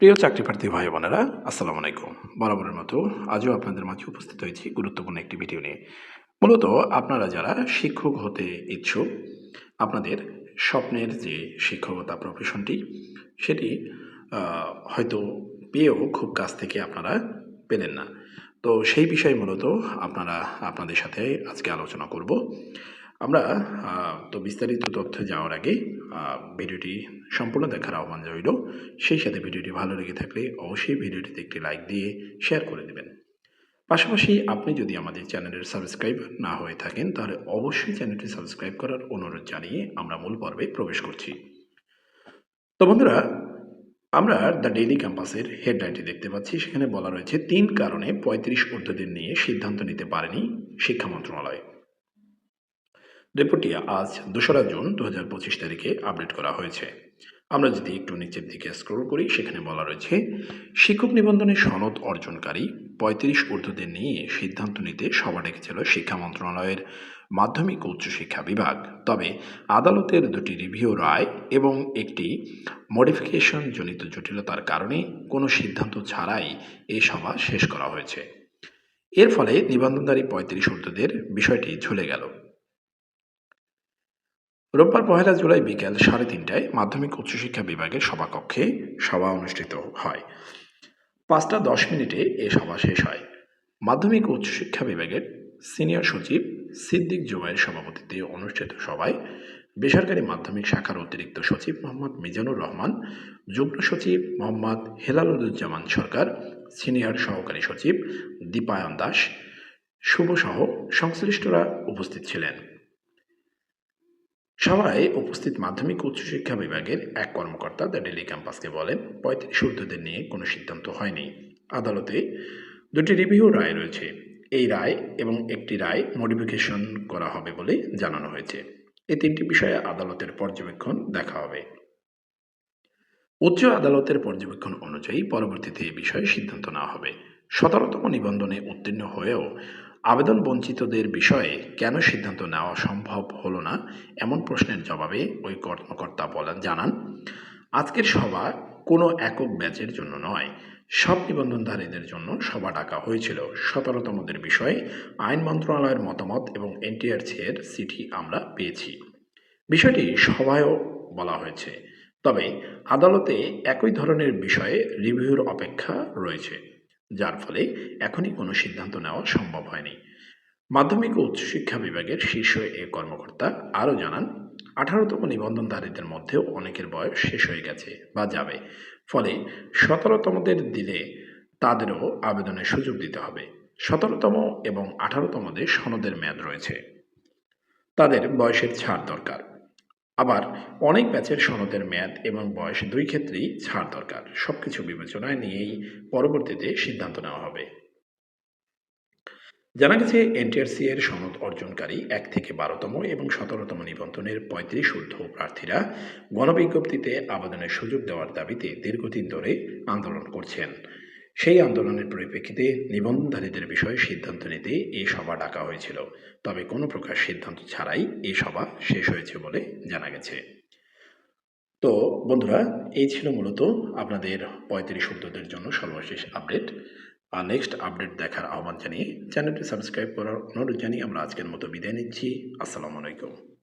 প্রিয় চাকরি প্রার্থী ভাই বোনেরা, আসসালামু আলাইকুম। বরাবরের মতো আজও আপনাদের মাঝে উপস্থিত হয়েছি গুরুত্বপূর্ণ একটি ভিডিও নিয়ে। মূলত আপনারা যারা শিক্ষক হতে ইচ্ছুক, আপনাদের স্বপ্নের যে শিক্ষকতা প্রফেশনটি সেটি হয়তো পেয়েও খুব কাছ থেকে আপনারা পেলেন না। তো সেই বিষয়ে মূলত আপনারা, আপনাদের সাথে আজকে আলোচনা করব। আমরা তো বিস্তারিত তথ্যে যাওয়ার আগে ভিডিওটি সম্পূর্ণ দেখার আহ্বান রইল। সেই সাথে ভিডিওটি ভালো লেগে থাকলে অবশ্যই ভিডিওটিতে একটি লাইক দিয়ে শেয়ার করে দেবেন। পাশাপাশি আপনি যদি আমাদের চ্যানেলের সাবস্ক্রাইব না হয়ে থাকেন, তাহলে অবশ্যই চ্যানেলটি সাবস্ক্রাইব করার অনুরোধ জানিয়ে আমরা মূল পর্বে প্রবেশ করছি। তো বন্ধুরা, আমরা দ্য ডেইলি ক্যাম্পাসের হেডলাইনটি দেখতে পাচ্ছি। সেখানে বলা রয়েছে, তিন কারণে পঁয়ত্রিশ ঊর্ধ্বদের নিয়ে সিদ্ধান্ত নিতে পারেনি শিক্ষা মন্ত্রণালয়। রিপোর্টটি আজ দোসরা জুন দু হাজার পঁচিশ তারিখে আপডেট করা হয়েছে। আমরা যদি একটু নিচের দিকে স্ক্রল করি, সেখানে বলা রয়েছে, শিক্ষক নিবন্ধনে সনদ অর্জনকারী পঁয়ত্রিশ ঊর্ধ্বদের নিয়ে সিদ্ধান্ত নিতে সভা ডেকেছিল শিক্ষা মন্ত্রণালয়ের মাধ্যমিক উচ্চশিক্ষা বিভাগ। তবে আদালতের দুটি রিভিউ রায় এবং একটি মডিফিকেশন জনিত জটিলতার কারণে কোনো সিদ্ধান্ত ছাড়াই এই সভা শেষ করা হয়েছে। এর ফলে নিবন্ধনধারী পঁয়ত্রিশ ঊর্ধ্বদের বিষয়টি ঝুলে গেল। রোববার পহেলা জুলাই বিকেল সাড়ে তিনটায় মাধ্যমিক উচ্চশিক্ষা বিভাগের সভাকক্ষে সভা অনুষ্ঠিত হয়। পাঁচটা দশ মিনিটে এ সভা শেষ হয়। মাধ্যমিক উচ্চশিক্ষা বিভাগের সিনিয়র সচিব সিদ্দিক জুবাইর সভাপতিত্বে অনুষ্ঠিত সভায় বেসরকারি মাধ্যমিক শাখার অতিরিক্ত সচিব মোহাম্মদ মিজানুর রহমান, যুগ্ম সচিব মোহাম্মদ হেলালুজ্জামান সরকার, সিনিয়র সহকারী সচিব দীপায়ন দাস শুভসহ সংশ্লিষ্টরা উপস্থিত ছিলেন। সভায় উপস্থিত মাধ্যমিক উচ্চশিক্ষা বিভাগের এক কর্মকর্তা দ্য ডেলি ক্যাম্পাসকে বলেন, পঁয়ত্রিশ ঊর্ধ্বদের নিয়ে কোনো সিদ্ধান্ত হয়নি। আদালতে দুটি রিভিউ রায় রয়েছে। এই রায় এবং একটি রায় মডিফিকেশন করা হবে বলে জানানো হয়েছে। এই তিনটি বিষয়ে আদালতের পর্যবেক্ষণ দেখা হবে। উচ্চ আদালতের পর্যবেক্ষণ অনুযায়ী পরবর্তীতে এই বিষয়ে সিদ্ধান্ত নেওয়া হবে। সতেরোতম নিবন্ধনে উত্তীর্ণ হয়েও আবেদন বঞ্চিতদের বিষয়ে কেন সিদ্ধান্ত নেওয়া সম্ভব হলো না? এমন প্রশ্নের জবাবে ওই কর্মকর্তা বলেন, জানান, আজকের সভা কোনো একক ব্যাচের জন্য নয়। সব নিবন্ধনধারীদের জন্য সভা ডাকা হয়েছিল। সতেরোতমদের বিষয়ে আইন মন্ত্রণালয়ের মতামত এবং এনটিআরসি চিঠি আমরা পেয়েছি। বিষয়টি সভায়ও বলা হয়েছে। তবে আদালতে একই ধরনের বিষয়ে রিভিউর অপেক্ষা রয়েছে। যার ফলে এখনই কোনো সিদ্ধান্ত নেওয়া সম্ভব হয়নি। মাধ্যমিক ও উচ্চশিক্ষা বিভাগের শীর্ষ এ কর্মকর্তা আরও জানান, আঠারোতম নিবন্ধনধারীদের মধ্যেও অনেকের বয়স শেষ হয়ে গেছে বা যাবে। ফলে সতেরোতমদের দিলে তাদেরও আবেদনের সুযোগ দিতে হবে। সতেরোতম এবং আঠারোতমদের সনদের মেয়াদ রয়েছে। তাদের বয়সের ছাড় দরকার। আবার অনেক ব্যাচের সনদের মেয়াদ এবং বয়স দুই ক্ষেত্রেই ছাড় দরকার। সবকিছু বিবেচনায় নিয়েই পরবর্তীতে সিদ্ধান্ত নেওয়া হবে। জানা গেছে, এনটিআরসি এর সনদ অর্জনকারী এক থেকে বারোতম এবং সতেরোতম নিবন্ধনের পঁয়ত্রিশ ঊর্ধ্ব প্রার্থীরা গণবিজ্ঞপ্তিতে আবেদনের সুযোগ দেওয়ার দাবিতে দীর্ঘদিন ধরে আন্দোলন করছেন। সেই আন্দোলনের পরিপ্রেক্ষিতে নিবন্ধনধারীদের বিষয়ে সিদ্ধান্ত নিতে এই সভা ডাকা হয়েছিল। তবে কোনো প্রকার সিদ্ধান্ত ছাড়াই এই সভা শেষ হয়েছে বলে জানা গেছে। তো, বন্ধুরা, এই ছিল মূলত আপনাদের পঁয়ত্রিশ শব্দদের জন্য সর্বশেষ আপডেট। আর নেক্সট আপডেট দেখার আহ্বান জানিয়ে চ্যানেলটি সাবস্ক্রাইব করার অনুরোধ জানিয়ে আমরা আজকের মতো বিদায় নিচ্ছি। আসসালামু আলাইকুম।